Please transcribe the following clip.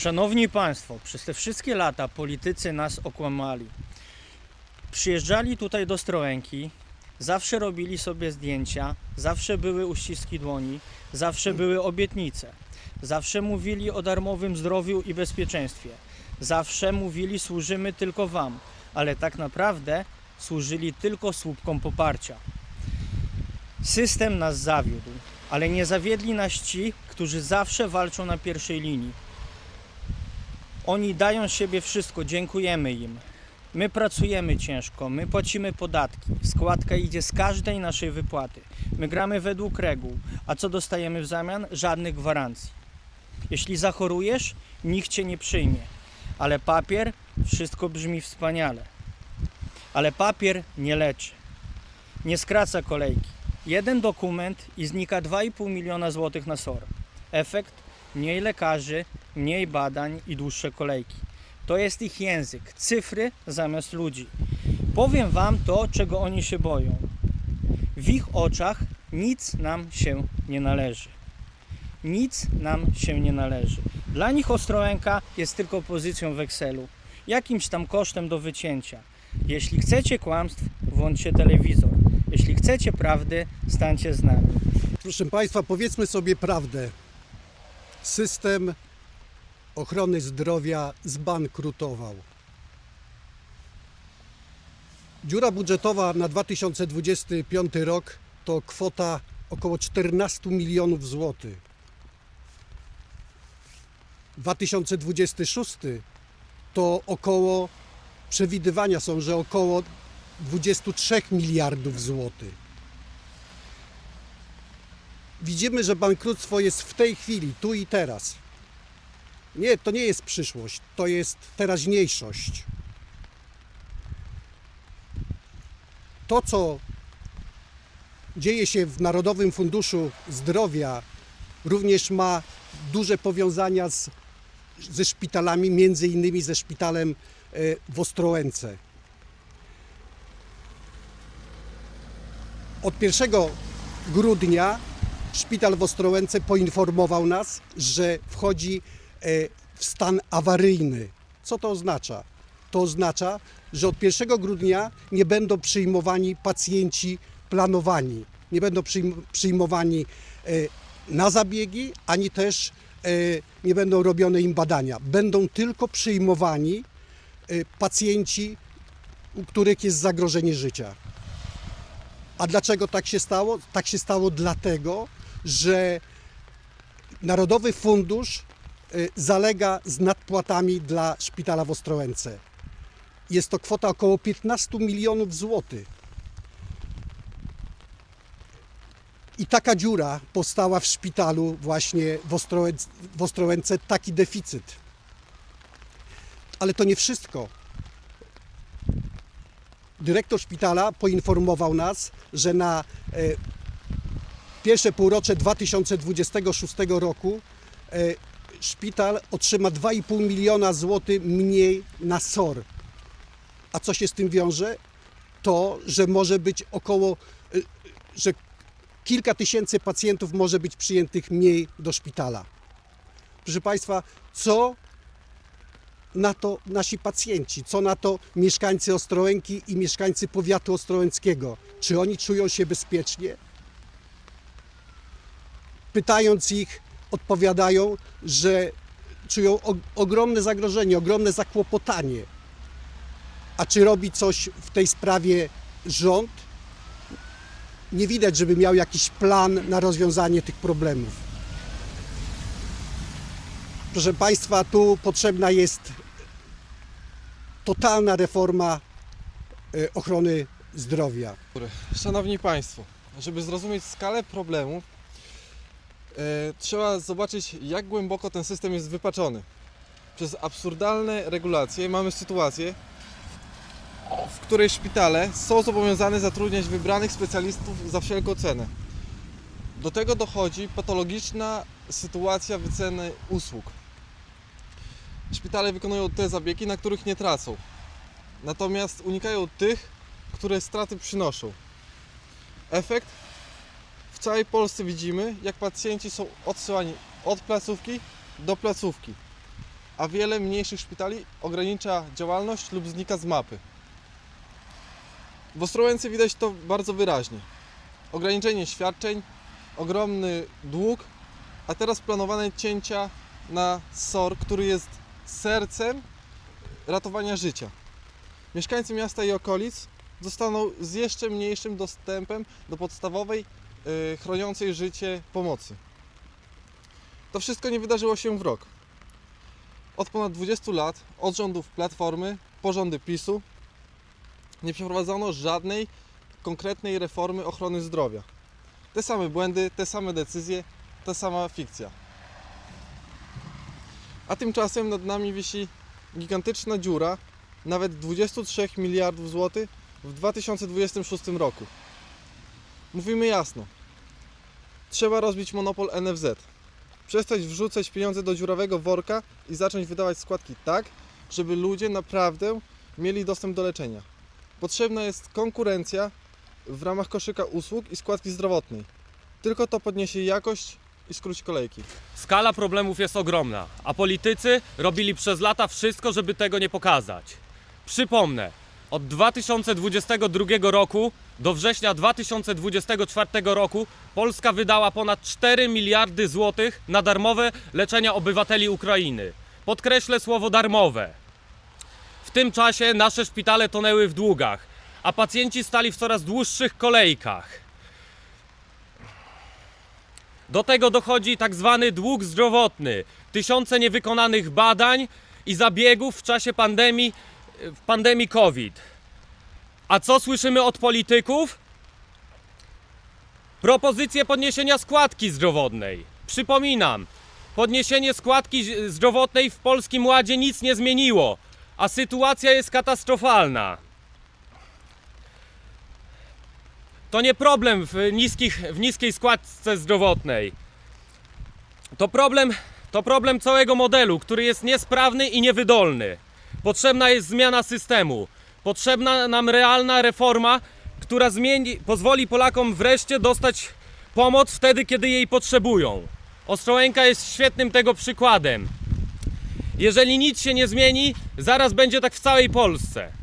Szanowni Państwo, przez te wszystkie lata politycy nas okłamali. Przyjeżdżali tutaj do Strołęki, zawsze robili sobie zdjęcia, zawsze były uściski dłoni, zawsze były obietnice, zawsze mówili o darmowym zdrowiu i bezpieczeństwie, zawsze mówili służymy tylko Wam, ale tak naprawdę służyli tylko słupkom poparcia. System nas zawiódł, ale nie zawiedli nas ci, którzy zawsze walczą na pierwszej linii. Oni dają siebie wszystko, dziękujemy im. My pracujemy ciężko, my płacimy podatki, składka idzie z każdej naszej wypłaty. My gramy według reguł, a co dostajemy w zamian? Żadnych gwarancji. Jeśli zachorujesz, nikt cię nie przyjmie, ale papier wszystko brzmi wspaniale. Ale papier nie leczy, nie skraca kolejki. Jeden dokument i znika 2,5 miliona złotych na SOR. Efekt? Mniej lekarzy, mniej badań i dłuższe kolejki. To jest ich język, cyfry zamiast ludzi. Powiem Wam to, czego oni się boją. W ich oczach nic nam się nie należy. Nic nam się nie należy. Dla nich Ostrołęka jest tylko pozycją w Excelu, jakimś tam kosztem do wycięcia. Jeśli chcecie kłamstw, włączcie telewizor. Jeśli chcecie prawdy, stańcie z nami. Proszę Państwa, powiedzmy sobie prawdę. System ochrony zdrowia zbankrutował. Dziura budżetowa na 2025 rok to kwota około 14 milionów złotych. 2026 to około, przewidywania są, że około 23 miliardów złotych. Widzimy, że bankructwo jest w tej chwili, tu i teraz. Nie, to nie jest przyszłość, to jest teraźniejszość. To, co dzieje się w Narodowym Funduszu Zdrowia, również ma duże powiązania z, ze szpitalami, między innymi ze szpitalem e, w Ostrołęce. Od 1 grudnia szpital w Ostrołęce poinformował nas, że wchodzi w stan awaryjny. Co to oznacza? To oznacza, że od 1 grudnia nie będą przyjmowani pacjenci planowani. Nie będą przyjm- przyjmowani e, na zabiegi, ani też e, nie będą robione im badania. Będą tylko przyjmowani e, pacjenci, u których jest zagrożenie życia. A dlaczego tak się stało? Tak się stało dlatego, że Narodowy Fundusz zalega z nadpłatami dla szpitala w Ostrołęce. Jest to kwota około 15 milionów złotych. I taka dziura powstała w szpitalu właśnie w Ostrołęce, w Ostrołęce taki deficyt. Ale to nie wszystko dyrektor szpitala poinformował nas, że na e, pierwsze półrocze 2026 roku e, szpital otrzyma 2,5 miliona złotych mniej na SOR. A co się z tym wiąże? To, że może być około, e, że kilka tysięcy pacjentów może być przyjętych mniej do szpitala. Proszę Państwa, co na to nasi pacjenci, co na to mieszkańcy Ostrołęki i mieszkańcy powiatu ostrołęckiego. Czy oni czują się bezpiecznie? Pytając ich, odpowiadają, że czują ogromne zagrożenie, ogromne zakłopotanie. A czy robi coś w tej sprawie rząd? Nie widać, żeby miał jakiś plan na rozwiązanie tych problemów. Proszę Państwa, tu potrzebna jest totalna reforma e, ochrony zdrowia. Szanowni Państwo, żeby zrozumieć skalę problemu, trzeba zobaczyć, jak głęboko ten system jest wypaczony. Przez absurdalne regulacje mamy sytuację, w której szpitale są zobowiązane zatrudniać wybranych specjalistów za wszelką cenę. Do tego dochodzi patologiczna sytuacja wyceny usług. Szpitale wykonują te zabiegi, na których nie tracą. Natomiast unikają tych, które straty przynoszą. Efekt? Całej Polsce widzimy, jak pacjenci są odsyłani od placówki do placówki. a wiele mniejszych szpitali ogranicza działalność lub znika z mapy. W Ostrołęce widać to bardzo wyraźnie. Ograniczenie świadczeń, ogromny dług, a teraz planowane cięcia na SOR, który jest sercem ratowania życia. Mieszkańcy miasta i okolic zostaną z jeszcze mniejszym dostępem do podstawowej, chroniącej życie pomocy. To wszystko nie wydarzyło się w rok. Od ponad 20 lat, od rządów Platformy po rządy PiSu, nie przeprowadzono żadnej konkretnej reformy ochrony zdrowia. Te same błędy, te same decyzje, ta sama fikcja. A tymczasem nad nami wisi gigantyczna dziura, nawet 23 miliardów złotych w 2026 roku. Mówimy jasno. Trzeba rozbić monopol NFZ. Przestać wrzucać pieniądze do dziurawego worka i zacząć wydawać składki tak, żeby ludzie naprawdę mieli dostęp do leczenia. Potrzebna jest konkurencja w ramach koszyka usług i składki zdrowotnej. Tylko to podniesie jakość i skróci kolejki. Skala problemów jest ogromna, a politycy robili przez lata wszystko, żeby tego nie pokazać. Przypomnę, od 2022 roku do września 2024 roku Polska wydała ponad 4 miliardy złotych na darmowe leczenia obywateli Ukrainy. Podkreślę słowo darmowe. W tym czasie nasze szpitale tonęły w długach, a pacjenci stali w coraz dłuższych kolejkach. Do tego dochodzi tak zwany dług zdrowotny. Tysiące niewykonanych badań i zabiegów w czasie pandemii, w pandemii COVID. A co słyszymy od polityków? Propozycje podniesienia składki zdrowotnej. Przypominam, podniesienie składki zdrowotnej w Polskim Ładzie nic nie zmieniło, a sytuacja jest katastrofalna. To nie problem w, niskich, w niskiej składce zdrowotnej. To problem, to problem całego modelu, który jest niesprawny i niewydolny. Potrzebna jest zmiana systemu. Potrzebna nam realna reforma, która zmieni, pozwoli Polakom wreszcie dostać pomoc wtedy, kiedy jej potrzebują. Ostrołęka jest świetnym tego przykładem. Jeżeli nic się nie zmieni, zaraz będzie tak w całej Polsce.